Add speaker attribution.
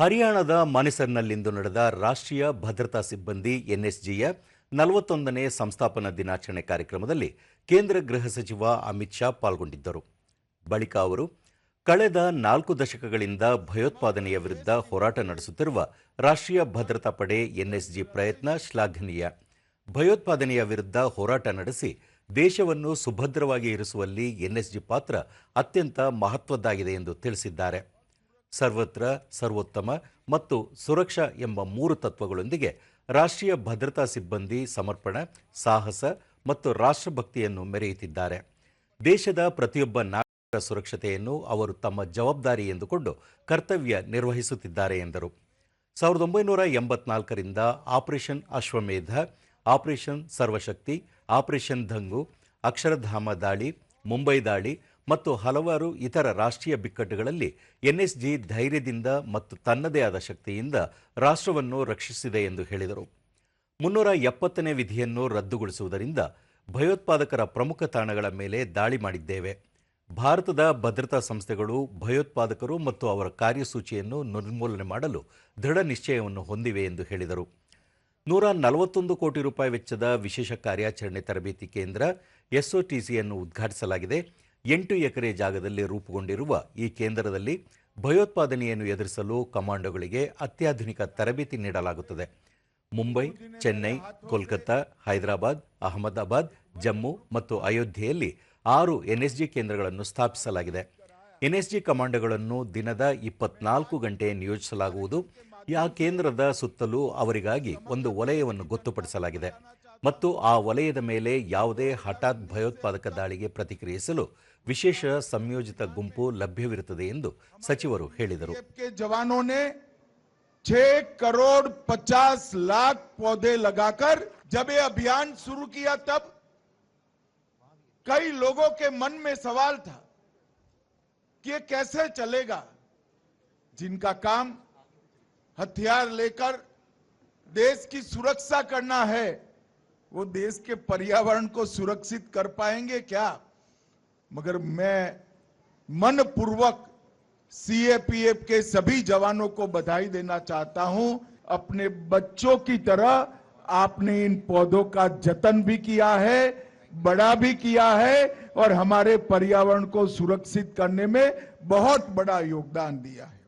Speaker 1: ಹರಿಯಾಣದ ಮನೆಸರ್ನಲ್ಲಿಂದು ನಡೆದ ರಾಷ್ಟ್ರೀಯ ಭದ್ರತಾ ಸಿಬ್ಬಂದಿ ಎನ್ಎಸ್ಜಿಯ ನಲವತ್ತೊಂದನೇ ಸಂಸ್ಥಾಪನಾ ದಿನಾಚರಣೆ ಕಾರ್ಯಕ್ರಮದಲ್ಲಿ ಕೇಂದ್ರ ಗೃಹ ಸಚಿವ ಅಮಿತ್ ಶಾ ಪಾಲ್ಗೊಂಡಿದ್ದರು. ಬಳಿಕ ಅವರು, ಕಳೆದ ನಾಲ್ಕು ದಶಕಗಳಿಂದ ಭಯೋತ್ಪಾದನೆಯ ವಿರುದ್ಧ ಹೋರಾಟ ನಡೆಸುತ್ತಿರುವ ರಾಷ್ಟ್ರೀಯ ಭದ್ರತಾ ಪಡೆ ಎನ್ಎಸ್ಜಿ ಪ್ರಯತ್ನ ಶ್ಲಾಘನೀಯ. ಭಯೋತ್ಪಾದನೆಯ ವಿರುದ್ಧ ಹೋರಾಟ ನಡೆಸಿ ದೇಶವನ್ನು ಸುಭದ್ರವಾಗಿ ಇರಿಸುವಲ್ಲಿ ಎನ್ಎಸ್ಜಿ ಪಾತ್ರ ಅತ್ಯಂತ ಮಹತ್ವದ್ದಾಗಿದೆ ಎಂದು ತಿಳಿಸಿದ್ದಾರೆ. ಸರ್ವತ್ರ, ಸರ್ವೋತ್ತಮ ಮತ್ತು ಸುರಕ್ಷಾ ಎಂಬ ಮೂರು ತತ್ವಗಳೊಂದಿಗೆ ರಾಷ್ಟ್ರೀಯ ಭದ್ರತಾ ಸಿಬ್ಬಂದಿ ಸಮರ್ಪಣ, ಸಾಹಸ ಮತ್ತು ರಾಷ್ಟ್ರಭಕ್ತಿಯನ್ನು ಮೆರೆಯುತ್ತಿದ್ದಾರೆ. ದೇಶದ ಪ್ರತಿಯೊಬ್ಬ ನಾಗರಿಕರ ಸುರಕ್ಷತೆಯನ್ನು ಅವರು ತಮ್ಮ ಜವಾಬ್ದಾರಿ ಎಂದುಕೊಂಡು ಕರ್ತವ್ಯ ನಿರ್ವಹಿಸುತ್ತಿದ್ದಾರೆ ಎಂದರು. ಸಾವಿರದ ಒಂಬೈನೂರ ಎಂಬತ್ನಾಲ್ಕರಿಂದ operation Ashwamedha, operation Sarvashakti, operation Dangu Akshardham ದಾಳಿ, ಮುಂಬೈ ದಾಳಿ ಮತ್ತು ಹಲವಾರು ಇತರ ರಾಷ್ಟ್ರೀಯ ಬಿಕ್ಕಟ್ಟುಗಳಲ್ಲಿ ಎನ್ಎಸ್ಜಿ ಧೈರ್ಯದಿಂದ ಮತ್ತು ತನ್ನದೇ ಆದ ಶಕ್ತಿಯಿಂದ ರಾಷ್ಟ್ರವನ್ನು ರಕ್ಷಿಸಿದೆ ಎಂದು ಹೇಳಿದರು. ಮುನ್ನೂರ ಎಪ್ಪತ್ತನೇ ವಿಧಿಯನ್ನು ರದ್ದುಗೊಳಿಸುವುದರಿಂದ ಭಯೋತ್ಪಾದಕರ ಪ್ರಮುಖ ತಾಣಗಳ ಮೇಲೆ ದಾಳಿ ಮಾಡಿದ್ದೇವೆ. ಭಾರತದ ಭದ್ರತಾ ಸಂಸ್ಥೆಗಳು, ಭಯೋತ್ಪಾದಕರು ಮತ್ತು ಅವರ ಕಾರ್ಯಸೂಚಿಯನ್ನು ನಿರ್ಮೂಲನೆ ಮಾಡಲು ದೃಢ ನಿಶ್ಚಯವನ್ನು ಹೊಂದಿವೆ ಎಂದು ಹೇಳಿದರು. ನೂರ ನಲವತ್ತೊಂದು ಕೋಟಿ ರೂಪಾಯಿ ವೆಚ್ಚದ ವಿಶೇಷ ಕಾರ್ಯಾಚರಣೆ ತರಬೇತಿ ಕೇಂದ್ರ ಎಸ್ಒಟಿಸಿಯನ್ನು ಉದ್ಘಾಟಿಸಲಾಗಿದೆ. ಎಂಟು ಎಕರೆ ಜಾಗದಲ್ಲಿ ರೂಪುಗೊಂಡಿರುವ ಈ ಕೇಂದ್ರದಲ್ಲಿ ಭಯೋತ್ಪಾದನೆಯನ್ನು ಎದುರಿಸಲು ಕಮಾಂಡೋಗಳಿಗೆ ಅತ್ಯಾಧುನಿಕ ತರಬೇತಿ ನೀಡಲಾಗುತ್ತದೆ. ಮುಂಬೈ, ಚೆನ್ನೈ, ಕೋಲ್ಕತ್ತಾ, ಹೈದರಾಬಾದ್, ಅಹಮದಾಬಾದ್, ಜಮ್ಮು ಮತ್ತು ಅಯೋಧ್ಯೆಯಲ್ಲಿ ಆರು ಎನ್ಎಸ್ಜಿ ಕೇಂದ್ರಗಳನ್ನು ಸ್ಥಾಪಿಸಲಾಗಿದೆ. ಎನ್ಎಸ್ಜಿ ಕಮಾಂಡೋಗಳನ್ನು ದಿನದ ಇಪ್ಪತ್ನಾಲ್ಕು ಗಂಟೆ ನಿಯೋಜಿಸಲಾಗುವುದು. ಆ ಕೇಂದ್ರದ ಸುತ್ತಲೂ ಅವರಿಗಾಗಿ ಒಂದು ವಲಯವನ್ನು ಗೊತ್ತುಪಡಿಸಲಾಗಿದೆ ಮತ್ತು ಆ ವಲಯದ ಮೇಲೆ ಯಾವುದೇ ಹಠಾತ್ ಭಯೋತ್ಪಾದಕ ದಾಳಿಗೆ ಪ್ರತಿಕ್ರಿಯಿಸಲು ವಿಶೇಷ ಸಂಯೋಜಿತ ಗುಂಪು ಲಭ್ಯವಿರುತ್ತದೆ ಎಂದು ಸಚಿವರು ಹೇಳಿದರು
Speaker 2: के जवानों ने छह करोड़ पचास लाख पौधे लगाकर जब ये अभियान शुरू किया तब कई लोगों के मन में सवाल था कि ये कैसे चलेगा जिनका काम हथियार लेकर देश की सुरक्षा करना है, वो देश के पर्यावरण को सुरक्षित कर पाएँगे क्या? मगर मैं मन पूर्वक सीएपीएफ के सभी जवानों को बधाई देना चाहता हूँ। अपने बच्चों की तरह आपने इन पौधों का जतन भी किया है, बड़ा भी किया है, और हमारे पर्यावरण को सुरक्षित करने में बहुत बड़ा योगदान दिया है।